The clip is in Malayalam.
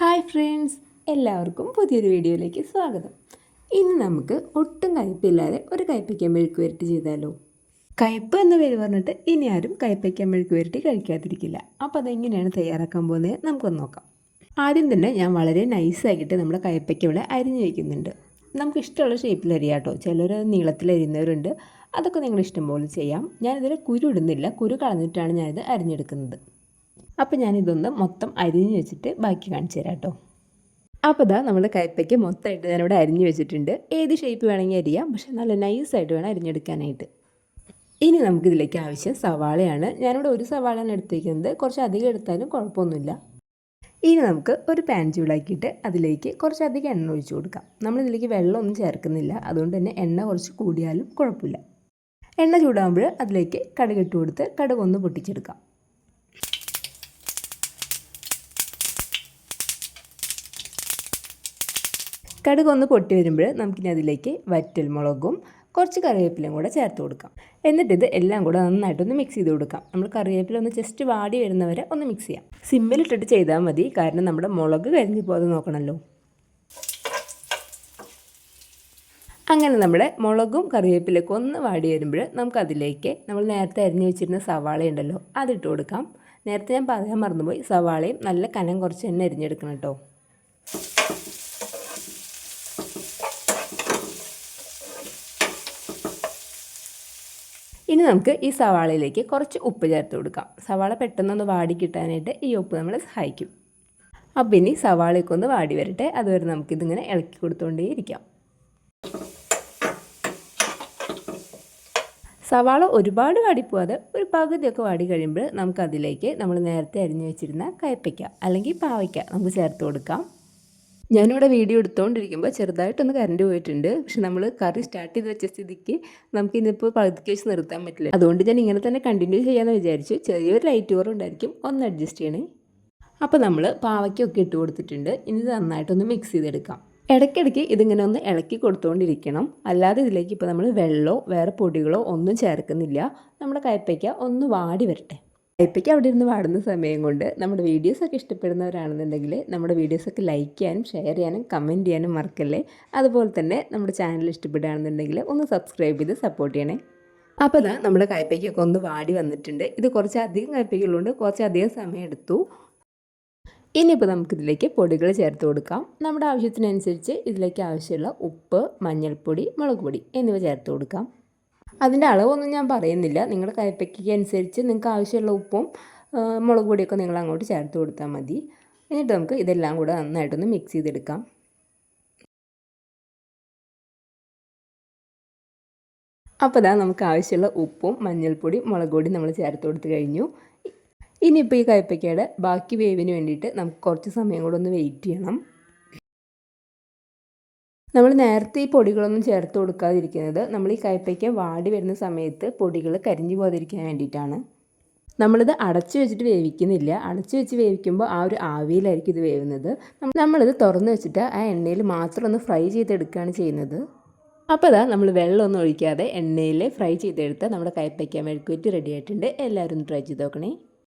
ഹായ് ഫ്രണ്ട്സ് എല്ലാവർക്കും പുതിയൊരു വീഡിയോയിലേക്ക് സ്വാഗതം. ഇന്ന് നമുക്ക് ഒട്ടും കയ്പില്ലാതെ ഒരു കയ്പ്പയ്ക്ക മെഴുക്ക് വരട്ടി ചെയ്താലോ? കയ്പ്പ് എന്ന പേര് പറഞ്ഞിട്ട് ഇനി ആരും കയ്പ്പയ്ക്ക മെഴുക്ക് വരട്ടി കഴിക്കാതിരിക്കില്ല. അപ്പോൾ അതെങ്ങനെയാണ് തയ്യാറാക്കാൻ പോകുന്നത് നമുക്കൊന്ന് നോക്കാം. ആദ്യം തന്നെ ഞാൻ വളരെ നൈസാക്കിയിട്ട് നമ്മുടെ കയ്പ്പയ്ക്ക ഇവിടെ അരിഞ്ഞു വയ്ക്കുന്നുണ്ട് നമുക്ക് ഇഷ്ടമുള്ള ഷേപ്പിൽ അരിയാട്ടോ. ചിലർ നീളത്തിൽ അരിയുന്നവരുണ്ട്. അതൊക്കെ നിങ്ങൾ ഇഷ്ടം പോലെ ചെയ്യാം. ഞാനിതിൽ കുരു ഇടുന്നില്ല. കുരു കളഞ്ഞിട്ടാണ് ഞാനിത് അരിഞ്ഞെടുക്കുന്നത്. അപ്പോൾ ഞാനിതൊന്ന് മൊത്തം അരിഞ്ഞ് വെച്ചിട്ട് ബാക്കി കാണിച്ചു തരാം കേട്ടോ. അപ്പോൾ ഇതാ നമ്മുടെ കയ്പ്പയ്ക്ക് മൊത്തമായിട്ട് ഞാനിവിടെ അരിഞ്ഞ് വെച്ചിട്ടുണ്ട്. ഏത് ഷേപ്പ് വേണമെങ്കിൽ അരിയാം പക്ഷേ നല്ല നൈസായിട്ട് വേണം അരിഞ്ഞെടുക്കാനായിട്ട്. ഇനി നമുക്കിതിലേക്ക് ആവശ്യം സവാളയാണ്. ഞാനിവിടെ ഒരു സവാളയാണ് എടുത്തേക്കുന്നത്. കുറച്ച് അധികം എടുത്താലും കുഴപ്പമൊന്നുമില്ല. ഇനി നമുക്ക് ഒരു പാൻ ചൂടാക്കിയിട്ട് അതിലേക്ക് കുറച്ചധികം എണ്ണ ഒഴിച്ചു കൊടുക്കാം. നമ്മളിതിലേക്ക് വെള്ളമൊന്നും ചേർക്കുന്നില്ല. അതുകൊണ്ട് തന്നെ എണ്ണ കുറച്ച് കൂടിയാലും കുഴപ്പമില്ല. എണ്ണ ചൂടാകുമ്പോൾ അതിലേക്ക് കടുകിട്ട് കൊടുത്ത് കടുക് ഒന്ന് പൊട്ടിച്ചെടുക്കാം. കടുക് ഒന്ന് പൊട്ടി വരുമ്പോൾ നമുക്കിനി അതിലേക്ക് വറ്റൽ മുളകും കുറച്ച് കറിവേപ്പിലയും കൂടെ ചേർത്ത് കൊടുക്കാം. എന്നിട്ട് ഇത് എല്ലാം കൂടെ നന്നായിട്ടൊന്ന് മിക്സ് ചെയ്ത് കൊടുക്കാം. നമ്മൾ കറിവേപ്പില ഒന്ന് ജസ്റ്റ് വാടി വരുന്നവരെ ഒന്ന് മിക്സ് ചെയ്യാം. സിമ്മിലിട്ടിട്ട് ചെയ്താൽ മതി. കാരണം നമ്മുടെ മുളക് കരിഞ്ഞു പോകാതെ നോക്കണമല്ലോ അങ്ങനെ നമ്മുടെ മുളകും കറിവേപ്പിലൊക്കെ ഒന്ന് വാടി വരുമ്പോൾ നമുക്കതിലേക്ക് നമ്മൾ നേരത്തെ അരിഞ്ഞു വെച്ചിരുന്ന സവാള ഉണ്ടല്ലോ അതിട്ട് കൊടുക്കാം. നേരത്തെ ഞാൻ പറയാൻ മറന്നുപോയി. സവാളയും നല്ല കനം കുറച്ച് തന്നെ അരിഞ്ഞെടുക്കണം കേട്ടോ. ഇനി നമുക്ക് ഈ സവാളയിലേക്ക് കുറച്ച് ഉപ്പ് ചേർത്ത് കൊടുക്കാം. സവാള പെട്ടെന്നൊന്ന് വാടി കിട്ടാനായിട്ട് ഈ ഉപ്പ് നമ്മളെ സഹായിക്കും. അപ്പം ഇനി സവാളയൊക്കെ ഒന്ന് വാടി വരട്ടെ. അതുവരെ നമുക്കിതിങ്ങനെ ഇളക്കി കൊടുത്തുകൊണ്ടേ ഇരിക്കാം സവാള ഒരുപാട് വാടിപ്പോവാതെ ഒരു പകുതിയൊക്കെ വാടി കഴിയുമ്പോൾ നമുക്കതിലേക്ക് നമ്മൾ നേരത്തെ അരിഞ്ഞു വെച്ചിരുന്ന കയപ്പയ്ക്ക അല്ലെങ്കിൽ പാവയ്ക്ക നമുക്ക് ചേർത്ത് കൊടുക്കാം. ഞാനിവിടെ വീഡിയോ എടുത്തുകൊണ്ടിരിക്കുമ്പോൾ ചെറുതായിട്ടൊന്ന് കറണ്ട് പോയിട്ടുണ്ട്. പക്ഷെ നമ്മൾ കറി സ്റ്റാർട്ട് ചെയ്ത് വെച്ച സ്ഥിതിക്ക് നമുക്ക് ഇന്നിപ്പോൾ പകുതിക്ക് വെച്ച് നിർത്താൻ പറ്റില്ല. അതുകൊണ്ട് ഞാൻ ഇങ്ങനെ തന്നെ കണ്ടിന്യൂ ചെയ്യാമെന്ന് വിചാരിച്ചു. ചെറിയൊരു ലൈറ്റ് കുറവുണ്ടായിരിക്കും ഒന്ന് അഡ്ജസ്റ്റ് ചെയ്യണേ. അപ്പോൾ നമ്മൾ പാവയ്ക്കൊക്കെ ഇട്ട് കൊടുത്തിട്ടുണ്ട്. ഇനി നന്നായിട്ടൊന്ന് മിക്സ് ചെയ്തെടുക്കാം. ഇടയ്ക്കിടയ്ക്ക് ഇതിങ്ങനെ ഒന്ന് ഇളക്കി കൊടുത്തുകൊണ്ടിരിക്കണം അല്ലാതെ ഇതിലേക്ക് ഇപ്പോൾ നമ്മൾ വെള്ളമോ വേറെ പൊടികളോ ഒന്നും ചേർക്കുന്നില്ല. നമ്മുടെ കയ്പ്പയ്ക്ക ഒന്ന് വാടി വരട്ടെ. കയ്പ്പയ്ക്ക് അവിടെ ഇരുന്ന് പാടുന്ന സമയം കൊണ്ട് നമ്മുടെ വീഡിയോസൊക്കെ ഇഷ്ടപ്പെടുന്നവരാണെന്നുണ്ടെങ്കിൽ നമ്മുടെ വീഡിയോസൊക്കെ ലൈക്ക് ചെയ്യാനും ഷെയർ ചെയ്യാനും കമന്റ് ചെയ്യാനും മറക്കല്ലേ? അതുപോലെ തന്നെ നമ്മുടെ ചാനൽ ഇഷ്ടപ്പെടുകയാണെന്നുണ്ടെങ്കിൽ ഒന്ന് സബ്സ്ക്രൈബ് ചെയ്ത് സപ്പോർട്ട് ചെയ്യണേ. അപ്പോൾ ഇതാ നമ്മുടെ കയ്പയ്ക്കൊക്കെ ഒന്ന് വാടി വന്നിട്ടുണ്ട്. ഇത് കുറച്ചധികം അധികം കുറച്ചധികം സമയം എടുത്തു. ഇനിയിപ്പോൾ നമുക്കിതിലേക്ക് പൊടികൾ ചേർത്ത് കൊടുക്കാം. നമ്മുടെ ആവശ്യത്തിനനുസരിച്ച് ഇതിലേക്ക് ആവശ്യമുള്ള ഉപ്പ് മഞ്ഞൾപ്പൊടി മുളക് പൊടി എന്നിവ ചേർത്ത് കൊടുക്കാം. അതിന്റെ അളവൊന്നും ഞാൻ പറയുന്നില്ല. നിങ്ങളുടെ കയ്പ്പയ്ക്ക് അനുസരിച്ച് നിങ്ങൾക്ക് ആവശ്യമുള്ള ഉപ്പും മുളക് പൊടിയൊക്കെ നിങ്ങൾ അങ്ങോട്ട് ചേർത്ത് കൊടുത്താൽ മതി. എന്നിട്ട് നമുക്ക് ഇതെല്ലാം കൂടെ നന്നായിട്ടൊന്ന് മിക്സ് ചെയ്തെടുക്കാം. അപ്പോൾ ഇതാ നമുക്ക് ആവശ്യമുള്ള ഉപ്പും മഞ്ഞൾപ്പൊടി മുളക് പൊടി നമ്മൾ ചേർത്ത് കൊടുത്ത് കഴിഞ്ഞു. ഇനിയിപ്പോൾ ഈ കയ്പ്പയ്ക്കയുടെ ബാക്കി വേവിന് വേണ്ടിയിട്ട് നമുക്ക് കുറച്ച് സമയം കൂടെ ഒന്ന് വെയിറ്റ് ചെയ്യണം. നമ്മൾ നേരത്തെ ഈ പൊടികളൊന്നും ചേർത്ത് കൊടുക്കാതിരിക്കുന്നത് നമ്മൾ ഈ കയ്പ്പയ്ക്ക വാടി വരുന്ന സമയത്ത് പൊടികൾ കരിഞ്ഞു പോകാതിരിക്കാൻ വേണ്ടിയിട്ടാണ്. നമ്മളിത് അടച്ചു വെച്ചിട്ട് വേവിക്കുന്നില്ല. അടച്ചു വെച്ച് വേവിക്കുമ്പോൾ ആ ഒരു ആവിയിലായിരിക്കും ഇത് വേവുന്നത്. നമ്മളിത് തുറന്ന് വെച്ചിട്ട് ആ എണ്ണയിൽ മാത്രം ഒന്ന് ഫ്രൈ ചെയ്തെടുക്കുകയാണ് ചെയ്യുന്നത്. അപ്പോൾ അതാ നമ്മൾ വെള്ളമൊന്നും ഒഴിക്കാതെ എണ്ണയിൽ ഫ്രൈ ചെയ്തെടുത്ത് നമ്മുടെ കയ്പ്പയ്ക്ക മെഴുക്കുവറ്റ് റെഡി ആയിട്ടുണ്ട്. എല്ലാവരും ട്രൈ ചെയ്ത് നോക്കണേ.